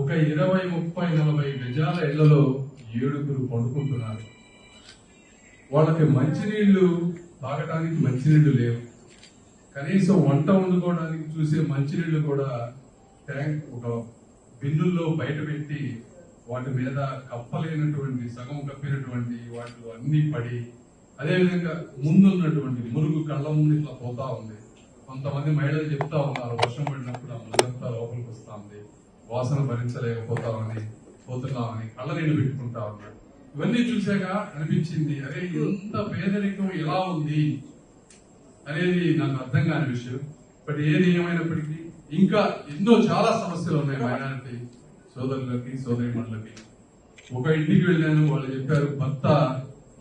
ఒక ఇరవై ముప్పై నలభై గజాల ఇళ్ళలో ఏడుగురు పండుకుంటున్నారు. వాళ్ళకి మంచినీళ్ళు తాగటానికి మంచినీళ్ళు లేవు. కనీసం వంట వండుకోవడానికి చూసే మంచినీళ్ళు కూడా ట్యాంక్ ఒక బిన్నుల్లో బయట పెట్టి వాటి మీద కప్పలేనటువంటి సగం కప్పినటువంటి వాటిలో అన్ని పడి అదేవిధంగా ముందున్నటువంటి మురుగు కళ్ళ ముందు ఇట్లా పోతా ఉంది. కొంతమంది మహిళలు చెప్తా ఉన్నారు వర్షం పడినప్పుడు ఆ మురుగంతా లోపలికి వస్తా ఉంది. వాసన భరించలేకపోతామని పోతున్నామని కళ్ళ నీళ్ళు పెట్టుకుంటా ఉన్నాడు ఇవన్నీ చూసాక అనిపించింది అరే ఎంత పేదరికం ఎలా ఉంది అనేది నాకు అర్థం కాని విషయం. బట్ ఏది ఏమైనప్పటికీ ఇంకా ఎన్నో చాలా సమస్యలు ఉన్నాయి మైనారిటీ సోదరులకి సోదరిమణులకి ఒక ఇంటికి వెళ్ళాను వాళ్ళు చెప్పారు భర్త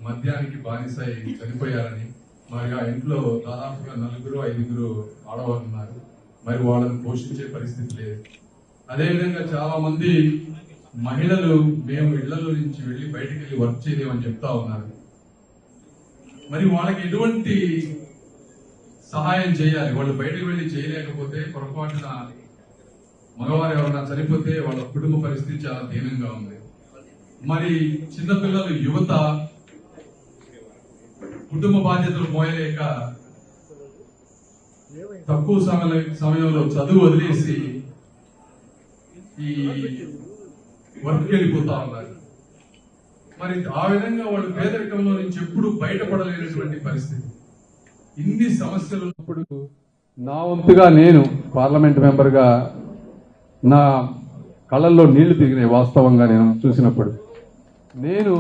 మద్యానికి బానిస చనిపోయారని. మరి ఆ ఇంట్లో దాదాపుగా నలుగురు ఐదుగురు ఆడవాళ్ళు ఉన్నారు. మరి వాళ్ళని పోషించే పరిస్థితి లేదు. అదేవిధంగా చాలా మంది మహిళలు మేము ఇళ్ళలో నుంచి వెళ్ళి బయటకు వెళ్ళి వర్క్ చేయలేమని చెప్తా ఉన్నారు. మరి వాళ్ళకి ఎటువంటి సహాయం చేయాలి? వాళ్ళు బయటకు వెళ్ళి చేయలేకపోతే పొరపాటున మగవారు ఎవరైనా చనిపోతే వాళ్ళ కుటుంబ పరిస్థితి చాలా దీనంగా ఉంది. మరి చిన్నపిల్లలు యువత కుటుంబ బాధ్యతలు మోయలేక తక్కువ సమయ సమయంలో చదువు వదిలేసి ఈ వర్క్కి వెళ్ళిపోతా ఉన్నారు. మరి ఆ విధంగా వాళ్ళు పేదరికంలో నుంచి ఎప్పుడు బయటపడలేనటువంటి పరిస్థితి. ఇన్ని సమస్యలు ఉన్నప్పుడు నా వంతుగా నేను పార్లమెంట్ మెంబర్గా నా కళ్ళల్లో నీళ్ళు తిరిగినాయి వాస్తవంగా నేను చూసినప్పుడు నేను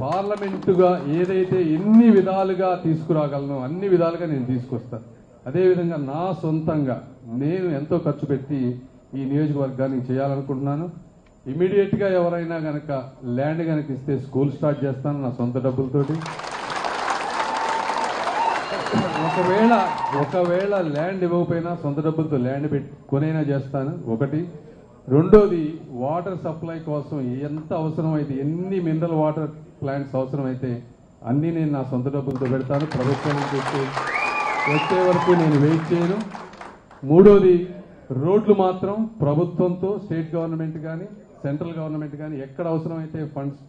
పార్లమెంటుగా ఏదైతే ఎన్ని విధాలుగా తీసుకురాగలను అన్ని విధాలుగా నేను తీసుకొస్తాను అదేవిధంగా నా సొంతంగా నేను ఎంతో ఖర్చు పెట్టి ఈ నియోజకవర్గాన్ని చేయాలనుకుంటున్నాను. ఇమీడియట్గా ఎవరైనా గనక ల్యాండ్ గనక ఇస్తే స్కూల్ స్టార్ట్ చేస్తాను నా సొంత డబ్బులతోటి. ఒకవేళ ఒకవేళ ల్యాండ్ ఇవ్వకపోయినా సొంత డబ్బులతో ల్యాండ్ పెట్టి కొనైనా చేస్తాను. ఒకటి. రెండోది వాటర్ సప్లై కోసం ఎంత అవసరమైతే ఎన్ని మినరల్ వాటర్ ప్లాంట్స్ అవసరమైతే అన్నీ నేను నా సొంత డబ్బులతో పెడతాను. ప్రభుత్వం వచ్చే వచ్చే వరకు నేను వెయిట్ చేయను. మూడోది రోడ్లు మాత్రం ప్రభుత్వంతో స్టేట్ గవర్నమెంట్ కానీ సెంట్రల్ గవర్నమెంట్ కానీ ఎక్కడ అవసరమైతే ఫండ్స్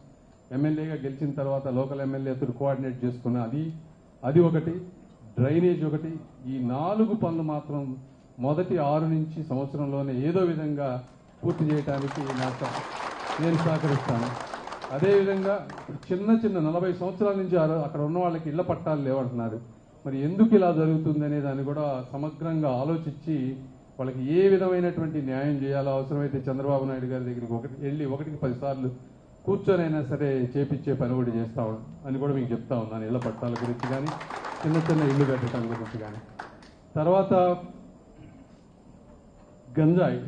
ఎమ్మెల్యేగా గెలిచిన తర్వాత లోకల్ ఎమ్మెల్యేతో కోఆర్డినేట్ చేసుకున్న అది అది ఒకటి. డ్రైనేజ్ ఒకటి. ఈ నాలుగు పనులు మాత్రం మొదటి ఆరు నుంచి సంవత్సరంలోనే ఏదో విధంగా పూర్తి చేయడానికి నాకు నేను సహకరిస్తాను. అదేవిధంగా చిన్న చిన్న నలభై సంవత్సరాల నుంచి అక్కడ ఉన్న వాళ్ళకి ఇళ్ళ పట్టాలు లేవంటున్నారు. మరి ఎందుకు ఇలా జరుగుతుంది అనే దాన్ని కూడా సమగ్రంగా ఆలోచించి వాళ్ళకి ఏ విధమైనటువంటి న్యాయం చేయాలో అవసరమైతే చంద్రబాబు నాయుడు గారి దగ్గరికి ఒకటి వెళ్ళి ఒకటికి పదిసార్లు కూర్చొని కూర్చొనైనా సరే చేపించే పని కూడా చేస్తా అని కూడా మీకు చెప్తా ఉన్నాను ఇళ్ళ పట్టాల గురించి కానీ చిన్న చిన్న ఇల్లు కట్టడం గురించి కానీ తర్వాత గంజాయి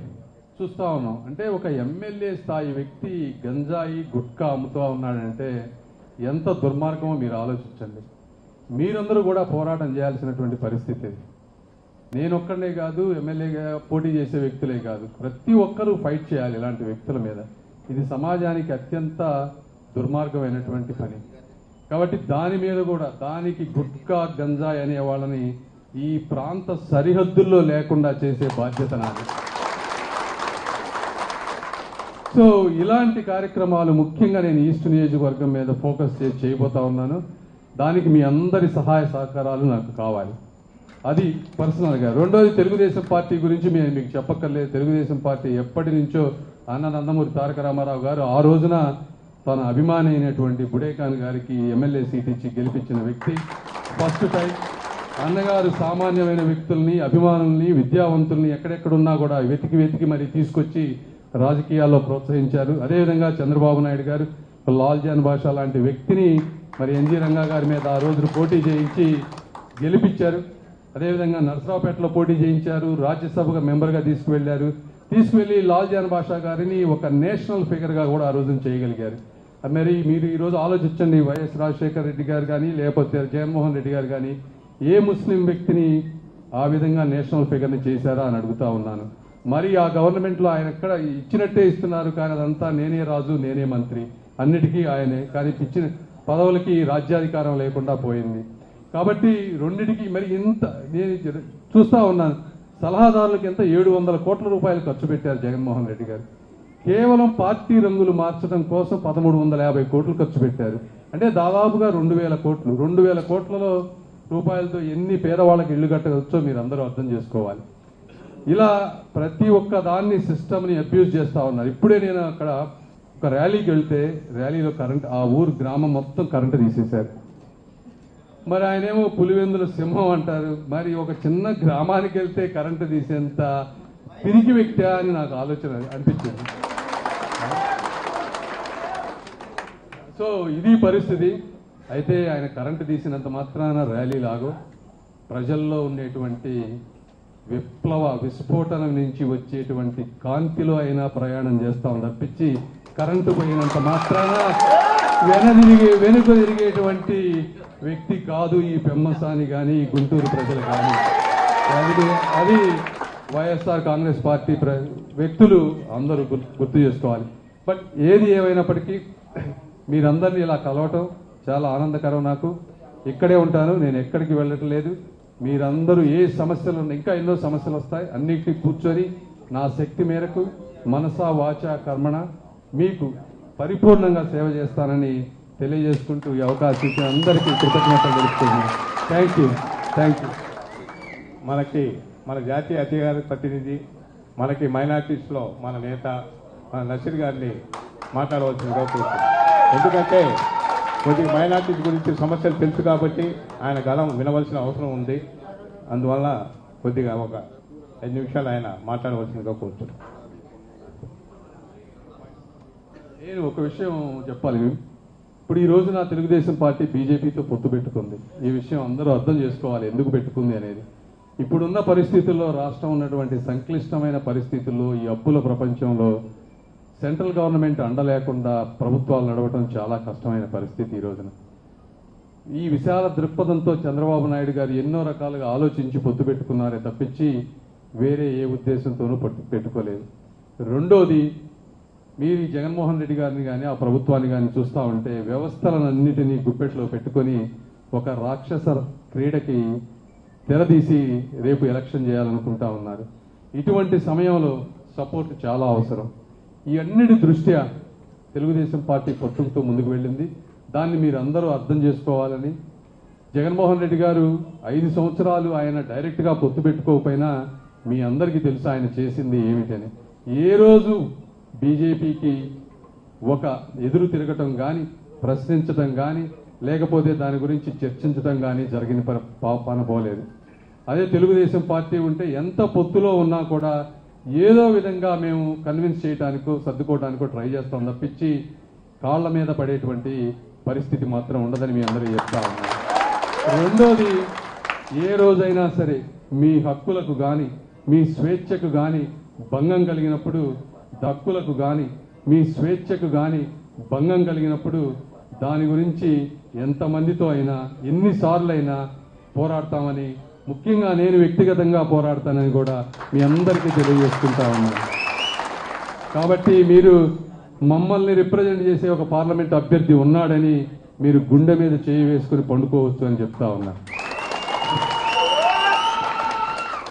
చూస్తా ఉన్నాం. అంటే ఒక ఎమ్మెల్యే స్థాయి వ్యక్తి గంజాయి గుట్కా అమ్ముతూ ఉన్నాడంటే ఎంత దుర్మార్గమో మీరు ఆలోచించండి. మీరందరూ కూడా పోరాటం చేయాల్సినటువంటి పరిస్థితి ఇది. నేను ఒక్కడనే కాదు ఎమ్మెల్యేగా పోటీ చేసే వ్యక్తులే కాదు. ప్రతి ఒక్కరూ ఫైట్ చేయాలి ఇలాంటి వ్యక్తుల మీద. ఇది సమాజానికి అత్యంత దుర్మార్గమైనటువంటి పని. కాబట్టి దాని మీద కూడా దానికి గుట్కా గంజాయి అనే వాళ్ళని ఈ ప్రాంత సరిహద్దుల్లో లేకుండా చేసే బాధ్యత నాది. సో ఇలాంటి కార్యక్రమాలు ముఖ్యంగా నేను ఈస్ట్ నియోజకవర్గం మీద ఫోకస్ చేసి చేయబోతా ఉన్నాను. దానికి మీ అందరి సహాయ సహకారాలు నాకు కావాలి. అది పర్సనల్గా రెండోది తెలుగుదేశం పార్టీ గురించి మేము మీకు చెప్పక్కర్లేదు. తెలుగుదేశం పార్టీ ఎప్పటి నుంచో అన్న నందమూరి తారక రామారావు గారు ఆ రోజున తన అభిమాని అయినటువంటి బుడేఖాన్ గారికి ఎమ్మెల్యే సీట్ ఇచ్చి గెలిపించిన వ్యక్తి. ఫస్ట్ టైం అన్నగారు సామాన్యమైన వ్యక్తుల్ని అభిమానుల్ని విద్యావంతుల్ని ఎక్కడెక్కడున్నా కూడా వెతికి వెతికి మరి తీసుకొచ్చి రాజకీయాల్లో ప్రోత్సహించారు. అదేవిధంగా చంద్రబాబు నాయుడు గారు లాల్జాన్ భాష లాంటి వ్యక్తిని మరి ఎన్జీ రంగా గారి మీద ఆ రోజు పోటీ చేయించి గెలిపించారు. అదేవిధంగా నరసరావుపేటలో పోటీ చేయించారు రాజ్యసభగా మెంబర్గా తీసుకువెళ్ళారు తీసుకువెళ్ళి లాల్ జాన్ భాషా గారిని ఒక నేషనల్ ఫిగర్గా కూడా ఆ రోజున చేయగలిగారు. మరి మీరు ఈరోజు ఆలోచించండి వైఎస్ రాజశేఖర రెడ్డి గారు కానీ లేకపోతే జగన్మోహన్ రెడ్డి గారు కానీ ఏ ముస్లిం వ్యక్తిని ఆ విధంగా నేషనల్ ఫిగర్ని చేశారా అని అడుగుతా ఉన్నాను. మరి ఆ గవర్నమెంట్లో ఆయన ఎక్కడ ఇచ్చినట్టే ఇస్తున్నారు కానీ అదంతా నేనే రాజు నేనే మంత్రి. అన్నిటికీ ఆయనే. కానీ ఇచ్చిన పదవులకి రాజ్యాధికారం లేకుండా పోయింది. కాబట్టి రెండింటికి మరి ఇంత నేను చూస్తా ఉన్నాను. సలహాదారులకు ఎంత ఏడు వందల కోట్ల రూపాయలు ఖర్చు పెట్టారు జగన్మోహన్ రెడ్డి గారు. కేవలం పార్టీ రంగులు మార్చడం కోసం పదమూడు వందల యాభై కోట్లు ఖర్చు పెట్టారు. అంటే దాదాపుగా రెండు వేల కోట్లు. రెండు వేల కోట్లలో రూపాయలతో ఎన్ని పేదవాళ్ళకి ఇల్లు కట్టవచ్చో మీరు అందరూ అర్థం చేసుకోవాలి. ఇలా ప్రతి ఒక్క దాన్ని సిస్టమ్ని అబ్యూజ్ చేస్తూ ఉన్నారు. ఇప్పుడే నేను అక్కడ ఒక ర్యాలీకి వెళ్తే ర్యాలీలో కరెంట్ ఆ ఊరు గ్రామం మొత్తం కరెంటు తీసేశారు. మరి ఆయనేమో పులివెందుల సింహం అంటారు. మరి ఒక చిన్న గ్రామానికి వెళ్తే కరెంటు తీసేంత తిరిగి వ్యక్తి అని నాకు ఆలోచన అనిపించింది. సో ఇది పరిస్థితి. అయితే ఆయన కరెంటు తీసినంత మాత్రాన ర్యాలీ లాగో. ప్రజల్లో ఉండేటువంటి విప్లవ విస్ఫోటనం నుంచి వచ్చేటువంటి కాంతిలో అయినా ప్రయాణం చేస్తాం తప్పించి కరెంటు పోయినంత మాత్రాన వెనదిరిగే వెనుక తిరిగేటువంటి వ్యక్తి కాదు ఈ పెమ్మసాని కానీ ఈ గుంటూరు ప్రజలు కానీ అది వైఎస్ఆర్ కాంగ్రెస్ పార్టీ ప్ర వ్యక్తులు అందరూ గుర్తు చేసుకోవాలి. బట్ ఏది ఏమైనప్పటికీ మీరందరినీ ఇలా కలవటం చాలా ఆనందకరం నాకు. ఇక్కడే ఉంటాను నేను ఎక్కడికి వెళ్ళటం లేదు. మీరందరూ ఏ సమస్యలు ఇంకా ఎన్నో సమస్యలు వస్తాయి. అన్నిటికీ కూర్చొని నా శక్తి మేరకు మనసా వాచ కర్మణ మీకు పరిపూర్ణంగా సేవ చేస్తానని తెలియజేసుకుంటూ ఈ అవకాశం ఇచ్చిన అందరికీ కృతజ్ఞతలు తెలుపుతున్నాను. థ్యాంక్ యూ థ్యాంక్ యూ మనకి మన జాతీయ అధికార ప్రతినిధి మనకి మైనార్టీస్లో మన నేత మన నసీర్ గారిని మాట్లాడవలసిందిగా కోరుతున్నాను ఎందుకంటే కొద్దిగా మైనార్టీస్ గురించి సమస్యలు తెలుసు కాబట్టి ఆయన గలం వినవలసిన అవసరం ఉంది. అందువల్ల కొద్దిగా ఒక ఐదు నిమిషాలు ఆయన మాట్లాడవలసిందిగా కోరుతున్నాను నేను ఒక విషయం చెప్పాలి. ఇప్పుడు ఈ రోజు నా తెలుగుదేశం పార్టీ బీజేపీతో పొత్తు పెట్టుకుంది. ఈ విషయం అందరూ అర్థం చేసుకోవాలి ఎందుకు పెట్టుకుంది అనేది. ఇప్పుడున్న పరిస్థితుల్లో రాష్ట్రం ఉన్నటువంటి సంక్లిష్టమైన పరిస్థితుల్లో ఈ అప్పుల ప్రపంచంలో సెంట్రల్ గవర్నమెంట్ అండ లేకుండా ప్రభుత్వాలు నడవటం చాలా కష్టమైన పరిస్థితి ఈ రోజున. ఈ విశాల దృక్పథంతో చంద్రబాబు నాయుడు గారు ఎన్నో రకాలుగా ఆలోచించి పొత్తు పెట్టుకున్నారే తప్పించి వేరే ఏ ఉద్దేశంతోనూ పట్టు పెట్టుకోలేదు. రెండోది మీరు ఈ జగన్మోహన్ రెడ్డి గారిని కానీ ఆ ప్రభుత్వాన్ని కానీ చూస్తూ ఉంటే వ్యవస్థలన్నిటినీ గుప్పెట్లో పెట్టుకొని ఒక రాక్షస క్రీడకి తెరదీసి రేపు ఎలక్షన్ చేయాలనుకుంటా ఉన్నారు. ఇటువంటి సమయంలో సపోర్ట్ చాలా అవసరం. ఈ అన్నిటి దృష్ట్యా తెలుగుదేశం పార్టీ పొత్తులతో ముందుకు వెళ్ళింది. దాన్ని మీరు అందరూ అర్థం చేసుకోవాలని జగన్మోహన్ రెడ్డి గారు ఐదు సంవత్సరాలు ఆయన డైరెక్ట్గా పొత్తు పెట్టుకోకపోయినా మీ అందరికీ తెలుసు ఆయన చేసింది ఏమిటని. ఏ రోజు బీజేపీకి ఒక ఎదురు తిరగటం కానీ ప్రశ్నించటం కానీ లేకపోతే దాని గురించి చర్చించటం కానీ జరిగిన ప- పనపోలేదు అదే తెలుగుదేశం పార్టీ ఉంటే ఎంత పొత్తులో ఉన్నా కూడా ఏదో విధంగా మేము కన్విన్స్ చేయడానికో సర్దుకోవడానికో ట్రై చేస్తాం తప్పించి కాళ్ళ మీద పడేటువంటి పరిస్థితి మాత్రం ఉండదని మీ అందరూ చెప్తా ఉన్నారు. రెండోది ఏ రోజైనా సరే మీ హక్కులకు కానీ మీ స్వేచ్ఛకు కానీ భంగం కలిగినప్పుడు హక్కులకు గాని మీ స్వేచ్ఛకు గాని భంగం కలిగినప్పుడు దాని గురించి ఎంతమందితో అయినా ఎన్నిసార్లు అయినా పోరాడతామని ముఖ్యంగా నేను వ్యక్తిగతంగా పోరాడతానని కూడా మీ అందరికీ తెలియజేసుకుంటా ఉన్నాను. కాబట్టి మీరు మమ్మల్ని రిప్రజెంట్ చేసే ఒక పార్లమెంట్ అభ్యర్థి ఉన్నాడని మీరు గుండె మీద చేయి వేసుకుని పండుకోవచ్చు అని చెప్తా ఉన్నా.